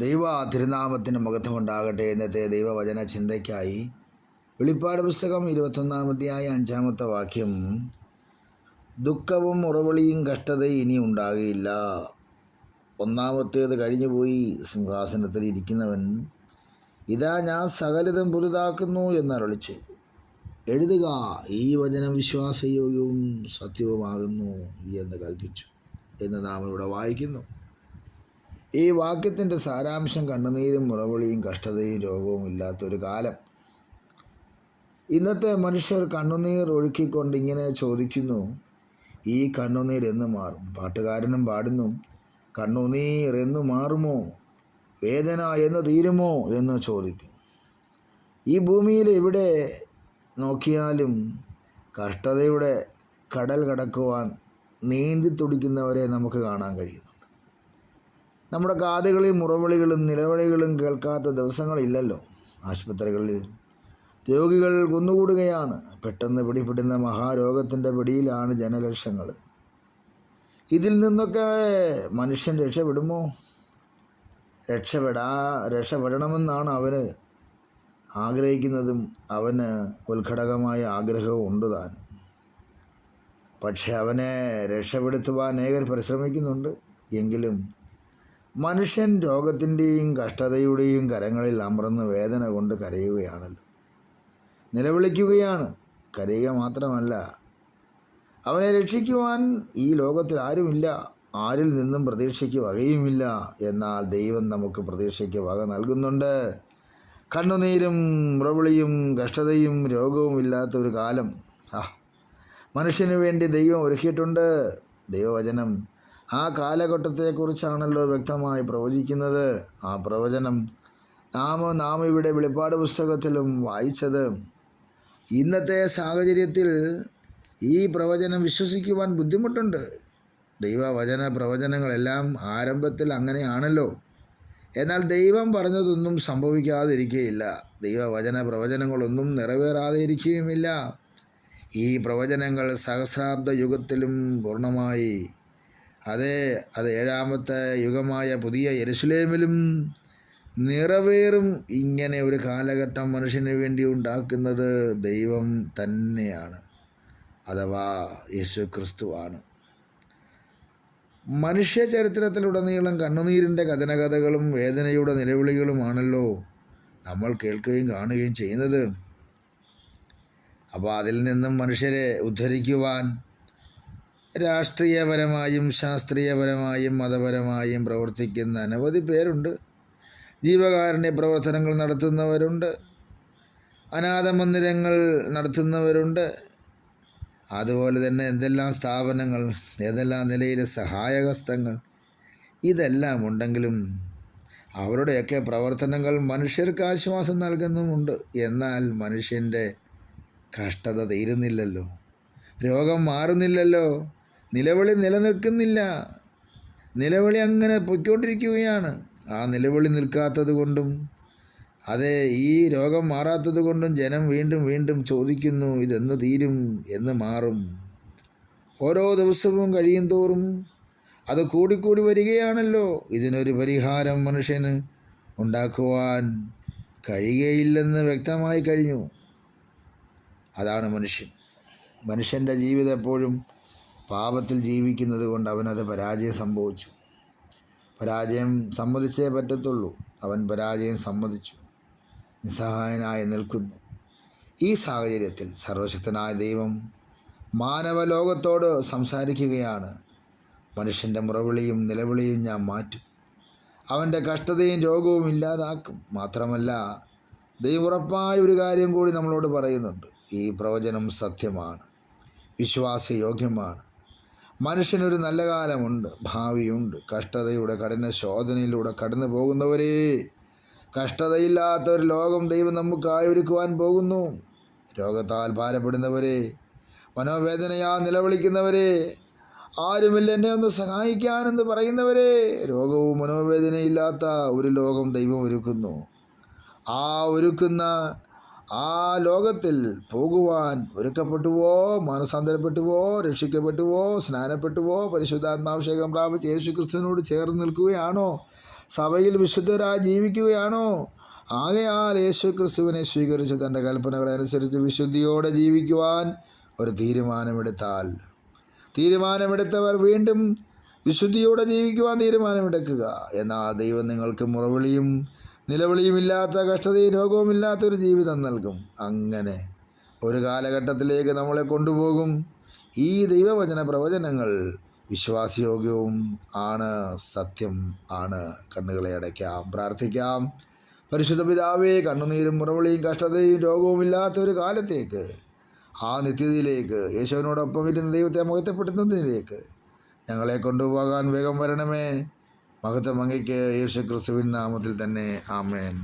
ദൈവ തിരുനാമത്തിന് മഹത്വമുണ്ടാകട്ടെ ഇന്നത്തെ ദൈവവചന ചിന്തയ്ക്കായി വെളിപ്പാട് പുസ്തകം ഇരുപത്തൊന്നാമത്തെയായ അഞ്ചാമത്തെ വാക്യം ദുഃഖവും ഉറവിളിയും കഷ്ടതയും ഇനി ഉണ്ടാകില്ല ഒന്നാമത്തേത് കഴിഞ്ഞുപോയി സിംഹാസനത്തിൽ ഇരിക്കുന്നവൻ. ഇതാ ഞാൻ സകലതും പുതുതാക്കുന്നു എന്നരളി ചെയ്തു. എഴുതുക ഈ വചനം വിശ്വാസയോഗ്യവും സത്യവുമാകുന്നു എന്ന് കൽപ്പിച്ചു എന്ന് നാം ഇവിടെ വായിക്കുന്നു. ഈ വാക്യത്തിന്റെ സാരാംശം കണ്ണുനീരും മുറവിളിയും കഷ്ടതയും രോഗവും ഇല്ലാത്തൊരു കാലം. ഇന്നത്തെ മനുഷ്യർ കണ്ണുനീർ ഒഴുക്കിക്കൊണ്ട് ഇങ്ങനെ ചോദിക്കുന്നു ഈ കണ്ണുനീർ എന്ന് മാറും. പാട്ടുകാരനും പാടുന്നു കണ്ണുനീർ എന്ന് മാറുമോ? വേദന എന്ന് തീരുമോ? എന്ന് ചോദിക്കും ഈ ഭൂമിയിൽ എവിടെ നോക്കിയാലും കഷ്ടതയുടെ കടൽ കടക്കുവാൻ നീന്തി തുടിക്കുന്നവരെ നമുക്ക് കാണാൻ കഴിയുന്നുണ്ട് നമ്മുടെ കാതുകളിൽ മുറവിളികളും നിലവിളികളും കേൾക്കാത്ത ദിവസങ്ങളില്ലല്ലോ. ആശുപത്രികളിൽ രോഗികൾ കുന്നുകൂടുകയാണ്. പെട്ടെന്ന് പിടിപെടുന്ന മഹാരോഗത്തിന്റെ പിടിയിലാണ് ജനലക്ഷങ്ങൾ. ഇതിൽ നിന്നൊക്കെ മനുഷ്യൻ രക്ഷപ്പെടുമോ? രക്ഷപ്പെടാ രക്ഷപ്പെടണമെന്നാണ് അവന് ആഗ്രഹിക്കുന്നതും അവന് ഉത്ഘടകമായ ആഗ്രഹവും ഉണ്ട് താൻ. പക്ഷെ അവനെ രക്ഷപ്പെടുത്തുവാൻ ഏകർ പരിശ്രമിക്കുന്നുണ്ട്. എങ്കിലും മനുഷ്യൻ രോഗത്തിന്റെയും കഷ്ടതയുടെയും കരങ്ങളിൽ അമർന്ന് വേദന കൊണ്ട് കരയുകയാണല്ലോ. നിലവിളിക്കുകയാണ്. കരയുക മാത്രമല്ല അവനെ രക്ഷിക്കുവാൻ ഈ ലോകത്തിൽ ആരുമില്ല. ആരിൽ നിന്നും പ്രതീക്ഷയ്ക്ക് വകയുമില്ല. എന്നാൽ ദൈവം നമുക്ക് പ്രതീക്ഷയ്ക്ക് വക നൽകുന്നുണ്ട്. കണ്ണുനീരും മുറവിളിയും കഷ്ടതയും രോഗവും ഇല്ലാത്ത ഒരു കാലം. ആ മനുഷ്യന് വേണ്ടി ദൈവം ഒരുക്കിയിട്ടുണ്ട്. ദൈവവചനം ആ കാലഘട്ടത്തെക്കുറിച്ചാണല്ലോ വ്യക്തമായി പ്രവചിക്കുന്നത്. ആ പ്രവചനം നാം നാം ഇവിടെ വെളിപ്പാട് പുസ്തകത്തിലും വായിച്ചത്. ഇന്നത്തെ സാഹചര്യത്തിൽ ഈ പ്രവചനം വിശ്വസിക്കുവാൻ ബുദ്ധിമുട്ടുണ്ട്. ദൈവവചന പ്രവചനങ്ങളെല്ലാം ആരംഭത്തിൽ അങ്ങനെയാണല്ലോ. എന്നാൽ ദൈവം പറഞ്ഞതൊന്നും സംഭവിക്കാതിരിക്കുകയില്ല ദൈവവചന പ്രവചനങ്ങളൊന്നും നിറവേറാതെ ഇരിക്കുകയുമില്ല ഈ പ്രവചനങ്ങൾ സഹസ്രാബ്ദ യുഗത്തിലും പൂർണമായി അതെ അത് ഏഴാമത്തെ യുഗമായ പുതിയ യെരുസലേമിലും നിറവേറും ഇങ്ങനെ ഒരു കാലഘട്ടം മനുഷ്യന് വേണ്ടി ഉണ്ടാക്കുന്നത് ദൈവം തന്നെയാണ് അഥവാ യേശു ക്രിസ്തുവാണ് മനുഷ്യ ചരിത്രത്തിലുടനീളം കണ്ണുനീരിന്റെ കഥനകഥകളും വേദനയുടെ നിലവിളികളുമാണല്ലോ നമ്മൾ കേൾക്കുകയും കാണുകയും ചെയ്യുന്നത്. അപ്പോൾ അതിൽ നിന്നും മനുഷ്യരെ ഉദ്ധരിക്കുവാൻ രാഷ്ട്രീയപരമായും ശാസ്ത്രീയപരമായും മതപരമായും പ്രവർത്തിക്കുന്ന അനവധി പേരുണ്ട്. ജീവകാരുണ്യ പ്രവർത്തനങ്ങൾ നടത്തുന്നവരുണ്ട്. അനാഥ മന്ദിരങ്ങൾ നടത്തുന്നവരുണ്ട്. അതുപോലെ തന്നെ എന്തെല്ലാം സ്ഥാപനങ്ങൾ ഏതെല്ലാം നിലയിലെ സഹായഹസ്തങ്ങൾ ഇതെല്ലാം ഉണ്ടെങ്കിലും അവരുടെയൊക്കെ പ്രവർത്തനങ്ങൾ മനുഷ്യർക്ക് ആശ്വാസം നൽകുന്നുമുണ്ട്. എന്നാൽ മനുഷ്യന്റെ കഷ്ടത തീരുന്നില്ലല്ലോ. രോഗം മാറുന്നില്ലല്ലോ. നിലവിളി നിലനിൽക്കുന്നില്ല. നിലവിളി അങ്ങനെ പൊയ്ക്കൊണ്ടിരിക്കുകയാണ്. ആ നിലവിളി നിൽക്കാത്തത് കൊണ്ടും അതെ ഈ രോഗം മാറാത്തത് കൊണ്ടും ജനം വീണ്ടും വീണ്ടും ചോദിക്കുന്നു ഇതെന്ന് തീരും എന്ന് മാറും. ഓരോ ദിവസവും കഴിയും തോറും അത് കൂടിക്കൂടി വരികയാണല്ലോ. ഇതിനൊരു പരിഹാരം മനുഷ്യന് ഉണ്ടാക്കുവാൻ കഴിയുകയില്ലെന്ന് വ്യക്തമായി കഴിഞ്ഞു. അതാണ് മനുഷ്യൻ. മനുഷ്യന്റെ ജീവിതം എപ്പോഴും പാപത്തിൽ ജീവിക്കുന്നത് കൊണ്ട് അവനത് പരാജയം സംഭവിച്ചു. പരാജയം സമ്മതിച്ചേ പറ്റത്തുള്ളൂ. അവൻ പരാജയം സമ്മതിച്ചു. നിസ്സഹായനായി നിൽക്കുന്നു. ഈ സാഹചര്യത്തിൽ സർവശക്തനായ ദൈവം മാനവലോകത്തോട് സംസാരിക്കുകയാണ്. മനുഷ്യന്റെ മുറവിളിയും നിലവിളിയും ഞാൻ മാറ്റും. അവന്റെ കഷ്ടതയും രോഗവും ഇല്ലാതാക്കും. മാത്രമല്ല ദൈവം ഉറപ്പായ ഒരു കാര്യം കൂടി നമ്മളോട് പറയുന്നുണ്ട്. ഈ പ്രവചനം സത്യമാണ്. വിശ്വാസയോഗ്യമാണ്. മനുഷ്യനൊരു നല്ല കാലമുണ്ട്. ഭാവിയുണ്ട്. കഷ്ടതയുടെ കഠിന ശോധനയിലൂടെ കടന്നു പോകുന്നവരേ കഷ്ടതയില്ലാത്ത ഒരു ലോകം ദൈവം നമുക്കായി ഒരുക്കുവാൻ പോകുന്നു. രോഗത്താൽ ഭാരപ്പെടുന്നവരെ മനോവേദനയാ നിലവിളിക്കുന്നവരെ ആരുമില്ല എന്നെ ഒന്ന് സഹായിക്കാനെന്ന് പറയുന്നവരെ രോഗവും മനോവേദനയില്ലാത്ത ഒരു ലോകം ദൈവം ഒരുക്കുന്നു. ആ ഒരുക്കുന്ന ആ ലോകത്തിൽ പോകുവാൻ ഒരുക്കപ്പെട്ടുവോ മാനസാന്തരപ്പെട്ടുവോ രക്ഷിക്കപ്പെട്ടുവോ സ്നാനപ്പെട്ടുവോ പരിശുദ്ധാത്മാഭിഷേകം പ്രാപിച്ച് യേശു ക്രിസ്തുവിനോട് ചേർന്ന് നിൽക്കുകയാണോ? സഭയിൽ വിശുദ്ധരായി ജീവിക്കുകയാണോ? ആകയാൽ യേശു ക്രിസ്തുവിനെ സ്വീകരിച്ച് തന്റെ കൽപ്പനകളനുസരിച്ച് വിശുദ്ധിയോടെ ജീവിക്കുവാൻ ഒരു തീരുമാനമെടുത്താൽ. തീരുമാനമെടുത്തവർ വീണ്ടും വിശുദ്ധിയോടെ ജീവിക്കുവാൻ തീരുമാനമെടുക്കുക. എന്നാൽ ദൈവം നിങ്ങൾക്ക് മുറവിളിയും നിലവിളിയുമില്ലാത്ത കഷ്ടതയും രോഗവുമില്ലാത്ത ഒരു ജീവിതം നൽകും. അങ്ങനെ ഒരു കാലഘട്ടത്തിലേക്ക് നമ്മളെ കൊണ്ടുപോകും. ഈ ദൈവവചന പ്രവചനങ്ങൾ വിശ്വാസയോഗ്യവും ആണ് സത്യം ആണ്. കണ്ണുകളെ അടയ്ക്കാം പ്രാർത്ഥിക്കാം. പരിശുദ്ധ പിതാവേ കണ്ണുനീരും മുറവിളിയും കഷ്ടതയും രോഗവും ഇല്ലാത്ത ഒരു കാലത്തേക്ക് ആ നിത്യതയിലേക്ക് യേശുവിനോടൊപ്പം ഇരുന്ന് ദൈവത്തെ മുഖത്തെപ്പെടുത്തുന്നതിലേക്ക് ഞങ്ങളെ കൊണ്ടുപോകാൻ വേഗം വരണമേ. മഹത്വം അങ്ങയ്ക്ക് യേശു ക്രിസ്തുവിൻ നാമത്തിൽ തന്നെ ആമേൻ.